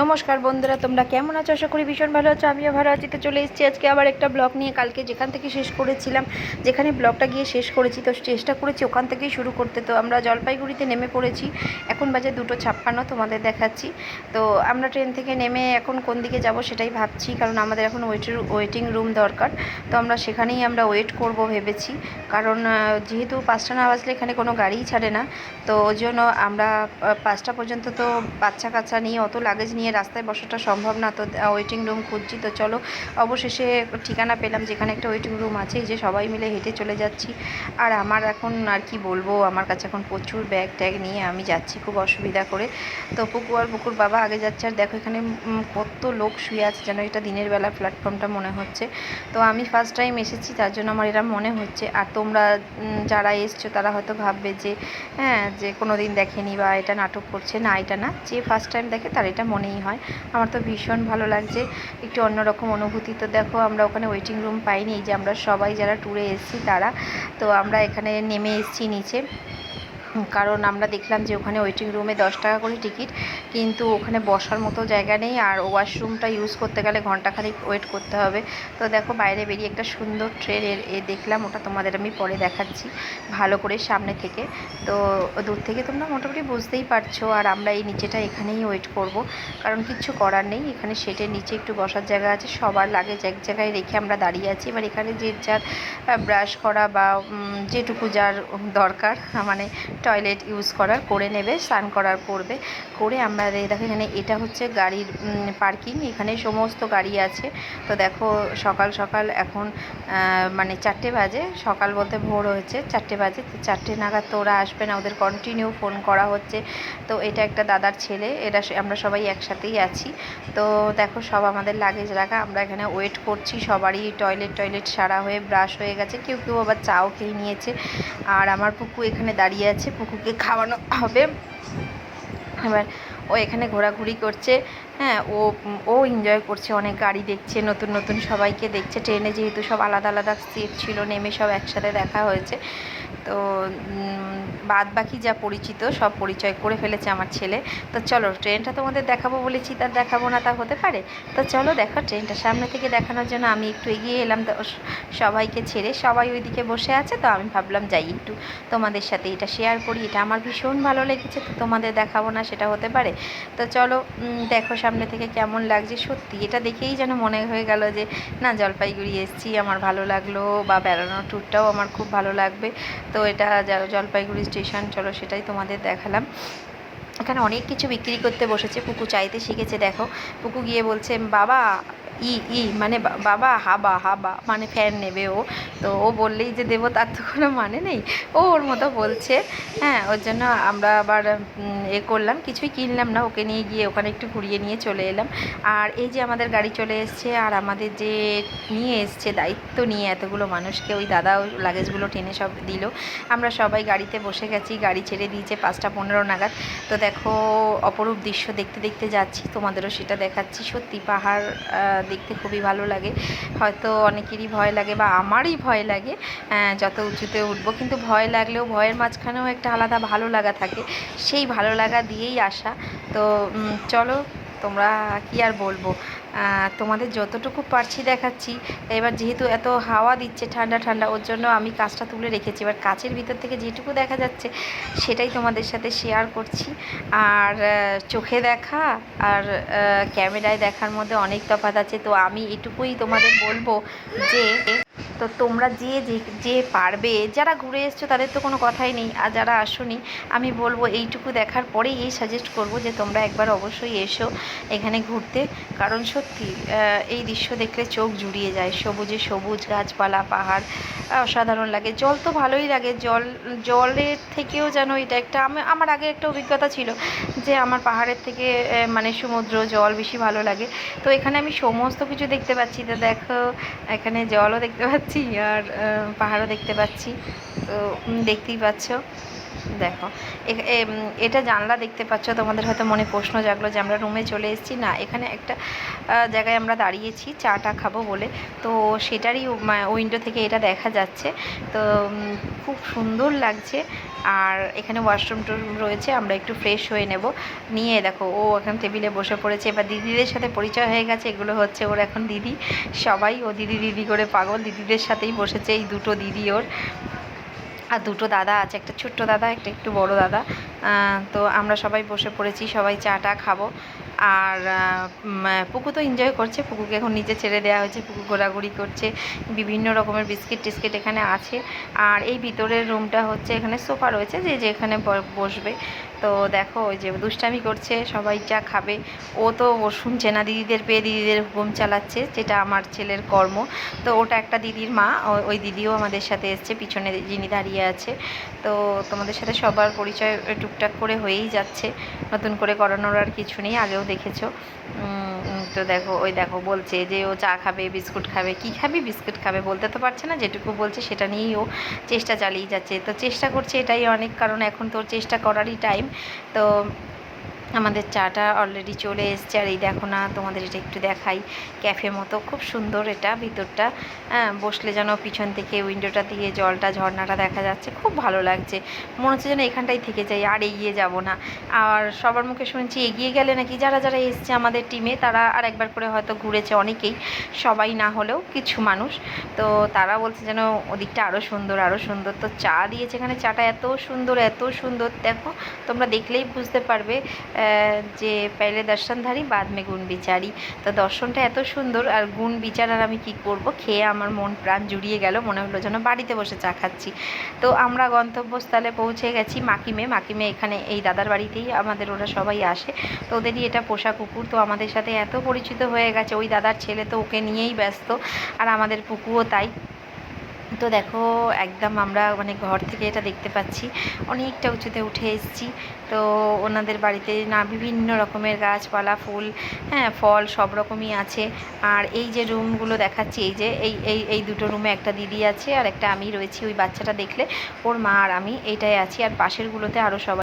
নমস্কার বন্ধুরা, তোমরা কেমন আছো? আশা করি ভীষণ ভালো আছো, আমিও ভালো আছি। তো চলে এসেছি আজকে আবার একটা ব্লগ নিয়ে। কালকে যেখান থেকে শেষ করেছিলাম, যেখানে ব্লগটা গিয়ে শেষ করেছি, তো চেষ্টা করেছি ওখান থেকেই শুরু করতে। তো আমরা জলপাইগুড়িতে নেমে পড়েছি। এখন বাজে দুটো ছাপ্পান্ন, তোমাদের দেখাচ্ছি। তো আমরা ট্রেন থেকে নেমে এখন কোন দিকে যাব সেটাই ভাবছি, কারণ আমাদের এখন ওয়েটের ওয়েটিং রুম দরকার। তো আমরা সেখানেই আমরা ওয়েট করব ভেবেছি। কারণ যেহেতু পাঁচটা না বাজলে এখানে কোনো গাড়িই ছাড়ে না। তো ওই জন্য আমরা পাঁচটা পর্যন্ত তো বাচ্চা কাচ্চা নিয়ে অত লাগেজ নিয়ে রাস্তায় বসাটা সম্ভব না। তো ওয়েটিং রুম খুঁজছি। তো চলো, অবশেষে ঠিকানা পেলাম যেখানে একটা ওয়েটিং রুম আছে। যে সবাই মিলে হেঁটে চলে যাচ্ছি। আর আমার এখন আর কি বলব, আমার কাছে এখন প্রচুর ব্যাগ ট্যাগ নিয়ে আমি যাচ্ছি খুব অসুবিধা করে। তো পুকু আর পুকুর বাবা আগে যাচ্ছে। আর দেখো এখানে কত লোক শুয়ে আছে যেন এটা দিনের বেলা প্ল্যাটফর্মটা মনে হচ্ছে। তো আমি ফার্স্ট টাইম এসেছি, তার জন্য আমার এরা মনে হচ্ছে। আর তোমরা যারা এসছো, তারা হয়তো ভাববে যে হ্যাঁ যে কোনো দিন দেখেনি বা এটা নাটক করছে। না, এটা না। যে ফার্স্ট টাইম দেখে তার এটা মনেই হয়। আমার তো ভীষণ ভালো লাগছে। একটু অন্যরকম অনুভূতি তো দেখো, আমরা ওখানে ওয়েটিং রুম পাইনি যে আমরা সবাই যারা ট্যুরে এসেছি তারা। তো আমরা এখানে নেমে এসেছি নিচে। কারণ আমরা দেখলাম যে ওখানে ওয়েটিং রুমে দশ টাকা করে টিকিট কিন্তু ওখানে বসার মতো জায়গা নেই আর ওয়াশরুমটা ইউজ করতে গেলে ঘন্টাখানিক ওয়েট করতে হবে। তো দেখো বাইরে বেরিয়ে একটা সুন্দর ট্রেন এ দেখলাম, ওটা তোমাদের আমি পরে দেখাচ্ছি ভালো করে সামনে থেকে। তো দূর থেকে তোমরা মোটামুটি বুঝতেই পারছ আর আমরা এই নিচেটা এখানেই ওয়েট করব, কারণ কিচ্ছু করার নেই। এখানে সেটের নিচে একটু বসার জায়গা আছে, সবার লাগেজ এক জায়গায় রেখে আমরা দাঁড়িয়ে আছি। এবার এখানে যে যার ব্রাশ করা বা যেটুকু যার দরকার মানে টয়লেট ইউজ করার, করে নেবে, স্নান করার করবে করে আমরা দেখো এখানে এটা হচ্ছে গাড়ির পার্কিং এখানে সমস্ত গাড়ি আছে। তো দেখো সকাল সকাল এখন মানে চারটে বাজে, সকাল বলতে ভোর হয়েছে, চারটে বাজে। চারটে নাগাদ তো ওরা আসবে না, ওদের কন্টিনিউ ফোন করা হচ্ছে। তো এটা একটা দাদার ছেলে, এরা আমরা সবাই একসাথেই আছি। তো দেখো সব আমাদের লাগেজ রাখা, আমরা এখানে ওয়েট করছি, সবারই টয়লেট টয়লেট সারা হয়ে ব্রাশ হয়ে গেছে। কেউ কেউ আবার চাও খেয়ে নিয়েছে। আর আমার পুকু এখানে দাঁড়িয়ে আছে পুকুকে খাওয়ানো হবে। এবার ও এখানে ঘোরাঘুরি করছে। হ্যাঁ ও ও এনজয় করছে, অনেক গাড়ি দেখছে, নতুন নতুন সবাইকে দেখছে। ট্রেনে যেহেতু সব আলাদা আলাদা সিট ছিল, নেমে সব একসাথে দেখা হয়েছে। তো বাদ বাকি যা পরিচিত সব পরিচয় করে ফেলেছে আমার ছেলে। তো চলো, ট্রেনটা তোমাদের দেখাবো বলেছি তার দেখাবো না তা হতে পারে? তো চলো দেখো, ট্রেনটা সামনে থেকে দেখানোর জন্য আমি একটু এগিয়ে এলাম। সবাইকে ছেড়ে সবাই ওইদিকে বসে আছে। তো আমি ভাবলাম যাই একটু তোমাদের সাথে এটা শেয়ার করি। এটা আমার ভীষণ ভালো লেগেছে, তো তোমাদের দেখাবো না সেটা হতে পারে। তো চলো দেখো সামনে থেকে কেমন লাগছে। সত্যি এটা দেখেই যেন মনে হয়ে গেল যে, না, জলপাইগুড়ি এসেছি, আমার ভালো লাগল বা বেড়ানোর ট্যুরটাও আমার খুব ভালো লাগবে। তো এটা জলপাইগুড়ি স্টেশন চলো সেটাই তোমাদের দেখালাম। এখানে অনেক কিছু বিক্রি করতে বসেছে, পুকু চাইতে শিখেছে, দেখো। পুকু গিয়ে বলছে, বাবা ই ই মানে বাবা, হাবা হাবা মানে ফ্যান নেবে ও। তো ও বললেই যে দেবো, তার তো কোনো মানে নেই। ও ওর মতো বলছে। হ্যাঁ ওর জন্য আমরা আবার এ করলাম। কিছুই কিনলাম না। ওকে নিয়ে গিয়ে ওখানে একটু ঘুরিয়ে নিয়ে চলে এলাম। আর এই যে আমাদের গাড়ি চলে এসছে, আর আমাদের যে নিয়ে এসছে, দায়িত্ব নিয়ে এতগুলো মানুষকে, ওই দাদা লাগেজগুলো টেনে সব দিল। আমরা সবাই গাড়িতে বসে গেছি। গাড়ি ছেড়ে দিয়েছে পাঁচটা পনেরো নাগাদ। তো দেখো, অপরূপ দৃশ্য দেখতে দেখতে যাচ্ছি। তোমাদেরও সেটা দেখাচ্ছি। সত্যি পাহাড় দেখতে খুবই ভালো লাগে। হয়তো অনেকেরই ভয় লাগে বা আমারই ভয় লাগে যত উঁচুতে উঠবো। কিন্তু ভয় লাগলেও ভয়ের মাঝখানেও একটা আলাদা ভালো লাগা থাকে। সেই ভালো লাগা দিয়েই আসা। তো চলো তোমরা কি আর বলব? তোমাদের যতটুকু পারছি দেখাচ্ছি। এবার যেহেতু এত হাওয়া দিচ্ছে, ঠান্ডা ঠান্ডা, ওর জন্য আমি কাজটা তুলে রেখেছি। এবার কাচের ভিতর থেকে যেটুকু দেখা যাচ্ছে, সেটাই তোমাদের সাথে শেয়ার করছি। আর চোখে দেখা আর ক্যামেরায় দেখার মধ্যে অনেক তফাৎ আছে। তো আমি এটুকুই তোমাদের বলব যে তো তোমরা যে যে- পারবে, যারা ঘুরে এসছো তাদের তো কোনো কথাই নেই, আর যারা আসোনি, আমি বলব এইটুকু দেখার পরেই এই সাজেস্ট করব যে তোমরা একবার অবশ্যই এসো এখানে ঘুরতে। কারণ সত্যি এই দৃশ্য দেখলে চোখ জুড়িয়ে যায়, সবুজে সবুজ গাছপালা, পাহাড় অসাধারণ লাগে। জল তো ভালোই লাগে। জল, জলের থেকেও যেন এটা একটা, আমি- আমার আগে একটা অভিজ্ঞতা ছিল যে আমার পাহাড়ের থেকে মানে সমুদ্র, জল বেশি ভালো লাগে। তো এখানে আমি সমস্ত কিছু দেখতে পাচ্ছি। তো দেখো, এখানে জলও দেখতে পাচ্ছি আর পাহাড়ও দেখতে পাচ্ছি। তো দেখতেই পাচ্ছ। দেখো এটা জানলা দেখতে পাচ্ছ, তোমাদের হয়তো মনে প্রশ্ন জাগলো যে আমরা রুমে চলে এসেছি। না, এখানে একটা জায়গায় আমরা দাঁড়িয়েছি, চাটা খাব বলে। তো সেটারই উইন্ডো থেকে এটা দেখা যাচ্ছে। তো খুব সুন্দর লাগছে। আর এখানে ওয়াশরুম টুম রয়েছে, আমরা একটু ফ্রেশ হয়ে নেব। নিয়ে দেখো, ও এখন টেবিলে বসে পড়েছে। এবার দিদিদের সাথে পরিচয় হয়ে গেছে, এগুলো হচ্ছে ওর এখন দিদি। সবাই ও দিদি দিদি করে পাগল, দিদিদের সাথেই বসেছে, এই দুটো দিদি ওর। আর দুটো দাদা আছে, একটা ছোট্ট দাদা, একটা একটু বড় দাদা। তো আমরা সবাই বসে পড়েছি, সবাই চাটা খাব। আর পুকু তো এনজয় করছে, পুকুকে এখন নিচে ছেড়ে দেওয়া হয়েছে, পুকু ঘোরাঘুরি করছে, বিভিন্ন রকমের বিস্কিট টিস্কিট এখানে আছে। আর এই ভিতরের রুমটা হচ্ছে এখানে সোফা রয়েছে, যে যেখানে বসবে। তো দেখো, ওই যে দুষ্টামি করছে, সবাই যা খাবে। ও তো ও শুনছে না দিদিদের পেয়ে দিদিদের হুকুম চালাচ্ছে, যেটা আমার ছেলের কর্ম। তো ওটা একটা দিদির মা ওই দিদিও আমাদের সাথে এসছে, পিছনে যিনি দাঁড়িয়ে আছে। তো তোমাদের সাথে সবার পরিচয় টুকটাক করে হয়েই যাচ্ছে। নতুন করে করানোর আর কিছু নেই, আগেও দেখেছ। তো দেখো, ওই দেখো বলছে যে ও চা খাবে, বিস্কুট খাবে। কি খাবে? বিস্কুট খাবে বলতে তো পারছে না, যেটুকু বলছে সেটা নিয়েই ও চেষ্টা চালিয়ে যাচ্ছে। তো চেষ্টা করছে এটাই অনেক, কারণ এখন তোর চেষ্টা করারই টাইম তো আমাদের চাটা অলরেডি চলে এসছে। আর এই দেখো না, তোমাদের এটা একটু দেখাই। ক্যাফে মতো, খুব সুন্দর এটা ভিতরটা। হ্যাঁ বসলে যেন পিছন থেকে উইন্ডোটা দিয়ে জলটা, ঝর্ণাটা দেখা যাচ্ছে। খুব ভালো লাগছে। মনে হচ্ছে যেন এখানটাই থেকে যাই, আর এগিয়ে যাব না। আর সবার মুখে শুনছি, এগিয়ে গেলে নাকি যারা যারা এসছে আমাদের টিমে তারা আর একবার করে হয়তো ঘুরেছে অনেকেই। সবাই না হলেও কিছু মানুষ। তো তারা বলছে যেন ওদিকটা আরও সুন্দর আরও সুন্দর। তো চা দিয়েছে এখানে। চাটা এত সুন্দর এত সুন্দর। দেখো, তোমরা দেখলেই বুঝতে পারবে। যে পেলে দর্শনধারী, বাদ মে গুণ বিচারি। তো দর্শনটা এত সুন্দর আর গুণ বিচার আর আমি কি করব? খেয়ে আমার মন প্রাণ জুড়িয়ে গেল, মনে হলো যেন বাড়িতে বসে চা খাচ্ছি। তো আমরা গন্তব্যস্থলে পৌঁছে গেছি মাকিমে। মাকিমে এখানে এই দাদার বাড়িতেই আমাদের ওরা সবাই আসে। তো ওদেরই এটা পোষা কুকুর। তো আমাদের সাথে এত পরিচিত হয়ে গেছে। ওই দাদার ছেলে তো ওকে নিয়েই ব্যস্ত, আর আমাদের পুকুও তাই। তো দেখো, একদম আমরা মানে ঘর থেকে এটা দেখতে পাচ্ছি। অনেকটা উঁচুতে উঠে এসেছি। তো ওনাদের বাড়িতে না বিভিন্ন রকমের গাছপালা, ফুল হ্যাঁ ফল সব রকমই আছে। আর এই যে রুমগুলো দেখাচ্ছি, এই যে, এই এই এই দুটো রুমে একটা দিদি আছে আর একটা আমি রয়েছি। ওই বাচ্চাটা দেখলে ওর মা আর আমি এইটাই আছি। আর পাশেরগুলোতে আরও সবাই